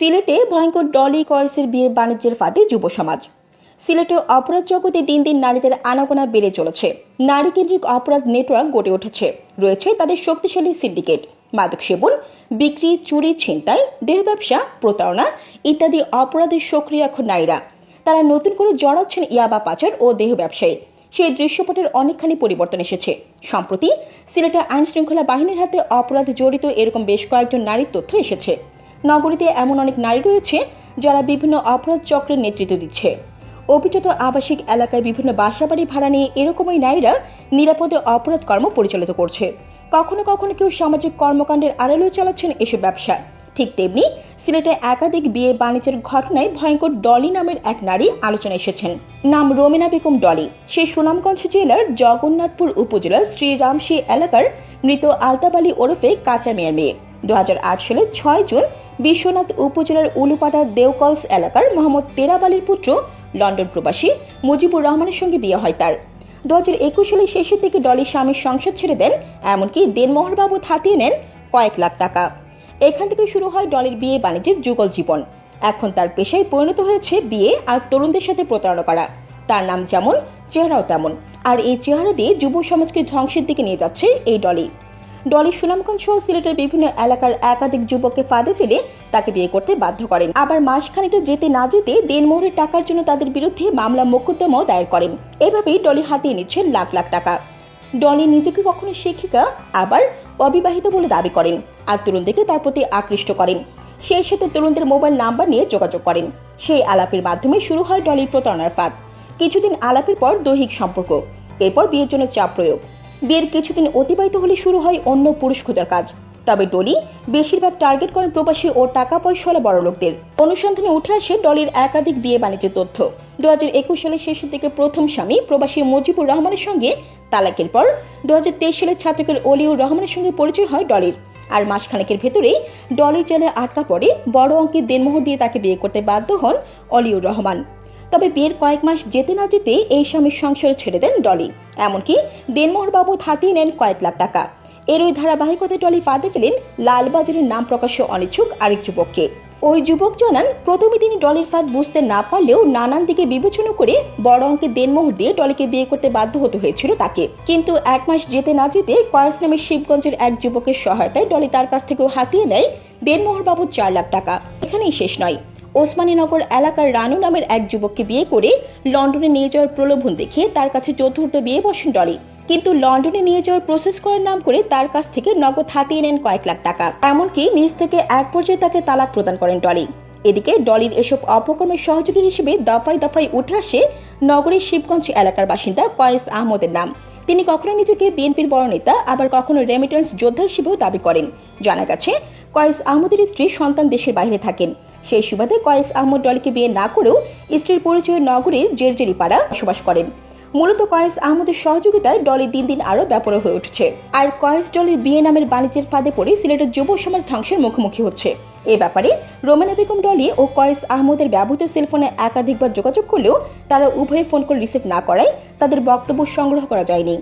সিলেটে ভয়ঙ্কর ডলি কয়েসের বিয়ে বাণিজ্যের ফাঁদে যুব সমাজ। সিলেটে অপরাধ জগতে দিন দিন নারীদের আনাগোনা বেড়ে চলেছে। নারী কেন্দ্রিক অপরাধ নেটওয়ার্ক গড়ে উঠেছে। রয়েছে তাদের শক্তিশালী সিন্ডিকেট। মাদক সেবন, বিক্রি, চুরি, ছিনতাই, দেহ ব্যবসা, প্রতারণা ইত্যাদি অপরাধে সক্রিয় এখন নারীরা। তারা নতুন করে জড়াচ্ছেন ইয়াবা পাচার ও দেহ ব্যবসায়ী। সেই দৃশ্যপটের অনেকখানি পরিবর্তন এসেছে। সম্প্রতি সিলেটে আইন শৃঙ্খলা বাহিনীর হাতে অপরাধে জড়িত এরকম বেশ কয়েকজন নারীর তথ্য এসেছে। নগরীতে এমন অনেক নারী রয়েছে যারা বিভিন্ন অপরাধ চক্রের নেতৃত্ব দিচ্ছে। অভিজাত আবাসিক এলাকায় বিভিন্ন বাসাবাড়ি ভাড়া নিয়ে এরকমই নারীরা নিরাপদে অপরাধ কর্ম পরিচালিত করছে। কখনো কখনো কেউ সামাজিক কর্মকাণ্ডের আড়ালেও চালাচ্ছেন এসব ব্যবসা। ঠিক তেমনি সিলেটে একাধিক বিয়ে বাণিজ্যের ঘটনায় ভয়ঙ্কর ডলি নামের এক নারী আলোচনা এসেছেন। নাম রোমেনা বেগম ডলি। সে সুনামগঞ্জ জেলার জগন্নাথপুর উপজেলার শ্রীরামশী এলাকার মৃত আলতাবালি ওরফে কাঁচা মেয়ের মেয়ে। দু হাজার আট সালের ছয় জুন বিশ্বনাথ উপজেলার উলুপাটা দেওকলস এলাকার মোহাম্মদ তেরাবালির পুত্র লন্ডন প্রবাসী মুজিবুর রহমানের সঙ্গে বিয়ে হয় তার। দু হাজার একুশ সালের শেষের দিকে ডলির স্বামীর সংসার ছেড়ে দেন, এমনকি দেনমোহর বাবদ হাতিয়ে নেন কয়েক লাখ টাকা। এখান থেকে শুরু হয় ডলির বিয়ে বাণিজ্যের যুগল জীবন। এখন তার পেশায় পরিণত হয়েছে বিয়ে আর তরুণদের সাথে প্রতারণা করা। তার নাম যেমন, চেহারাও তেমন। আর এই চেহারা দিয়ে যুব সমাজকে ধ্বংসের দিকে নিয়ে যাচ্ছে এই ডলি। ডলি সুনামগঞ্জ সহ সিলেটের বিভিন্ন এলাকার একাধিক যুবককে ফাঁদে ফেলে তাকে বিয়ে করতে বাধ্য করেন। আবার মাস খানিকটা যেতে না যেতে দেনমোহরের টাকার জন্য তাদের বিরুদ্ধে মামলা মোকদ্দমাও দায়ের করেন। এভাবেই ডলি হাতিয়ে নিচ্ছেন লাখ লাখ টাকা। ডলি নিজেকে কখনো শিক্ষিকা, আবার অবিবাহিত বলে দাবি করেন আর তরুণদেরকে তার প্রতি আকৃষ্ট করেন। সেই সাথে তরুণদের মোবাইল নাম্বার নিয়ে যোগাযোগ করেন। সেই আলাপের মাধ্যমে শুরু হয় ডলির প্রতারণার ফাঁদ। কিছুদিন আলাপের পর দৈহিক সম্পর্ক। এরপর বিয়ের জন্য চাপ প্রয়োগ। বিয়ের কিছুদিন অতিবাহিত হলে শুরু হয় অন্য পুরুষ খোঁজার কাজ। তবে ডলি বেশিরভাগ টার্গেট করেন প্রবাসী ও টাকা পয়সাওয়ালা বড় লোকদের। অনুসন্ধানে উঠে আসে ডলির একাধিক বিয়ে বাণিজ্যের তথ্য। দু হাজার একুশ সালের শেষের দিকে প্রথম স্বামী প্রবাসী মুজিবুর রহমানের সঙ্গে তালাকের পর দু হাজার তেইশ সালে ছাত্রকের অলিউর রহমানের সঙ্গে পরিচয় হয় ডলির। আর মাসখানেকের ভেতরেই ডলি জেলে আটকা পড়ে বড় অঙ্কের দেনমোহর দিয়ে তাকে বিয়ে করতে বাধ্য হন অলিউর রহমান। তবে বিয়ের কয়েক মাস যেতে না যেতেই এই স্বামীর সংসার ছেড়ে দেন ডলি। এমনকি দেনমোহর বাবু হাতিয়ে নেন কয়েক লাখ টাকা। এর ওই ধারাবাহিকতায় ডলি ফাঁদে ফেলেন লালবাজারের নাম প্রকাশে অনিচ্ছুক আরেক যুবককে। ওই যুবক জানান, প্রথমে তিনি ডলির ফাঁদ বুঝতে না পারলেও নানান দিকে বিবেচনা করে বড় অঙ্কের দেনমোহর দিয়ে ডলিকে বিয়ে করতে বাধ্য হতে হয়েছিল তাকে। কিন্তু এক মাস যেতে না যেতে কয়েস নামের শিবগঞ্জের এক যুবকের সহায়তায় ডলি তার কাছ থেকেও হাতিয়ে নেয় দেনমোহর বাবদ চার লাখ টাকা। এখানেই শেষ নয়। ওসমানীনগর এলাকার রানু নামের এক যুবককে বিয়ে করে লন্ডনে নিয়ে যাওয়ার প্রলোভন দেখিয়ে তার কাছে চতুর্থ বিয়ে বসেন ডলি। কিন্তু লন্ডনে নিয়ে যাওয়ার প্রসেস করার নাম করে তার কাছ থেকে নগদ হাতিয়ে নেন কয়েক লাখ টাকা। এমনকি নিজ থেকে এক পর্যায়ে তাকে তালাক প্রদান করেন ডলি। এদিকে ডলির এসব অপকর্মের সহযোগী হিসেবে দফায় দফায় উঠে আসে নগরীর শিবগঞ্জ এলাকার বাসিন্দা কয়েস আহমদের নাম। তিনি কখনো নিজেকে বিএনপির বড় নেতা, আবার কখনো রেমিটেন্স যোদ্ধা হিসেবেও দাবি করেন। জানা গেছে, কয়েস আহমদের স্ত্রী সন্তান দেশের বাইরে থাকেন। সেই সুবাদে কয়েস আহমদ ডলিকে বিয়ে না করেও স্ত্রীর পরিচয় নগরীর জেরজেরি পাড়া বসবাস করেন। মূলত কয়েস আহমদের সহযোগিতায় ডলি দিন দিন আরও ব্যাপার হয়ে উঠছে। আর কয়েস ডলির বিয়ে নামের বাণিজ্যের ফাঁদে পড়ে সিলেটের যুব সমাজ ধ্বংসের মুখোমুখি হচ্ছে। এ ব্যাপারে রোমানা বেগম ডলি ও কয়েস আহমদের ব্যবহৃত সেলফোনে একাধিকবার যোগাযোগ করলেও তারা উভয়ে ফোন কল রিসিভ না করায় তাদের বক্তব্য সংগ্রহ করা যায়নি।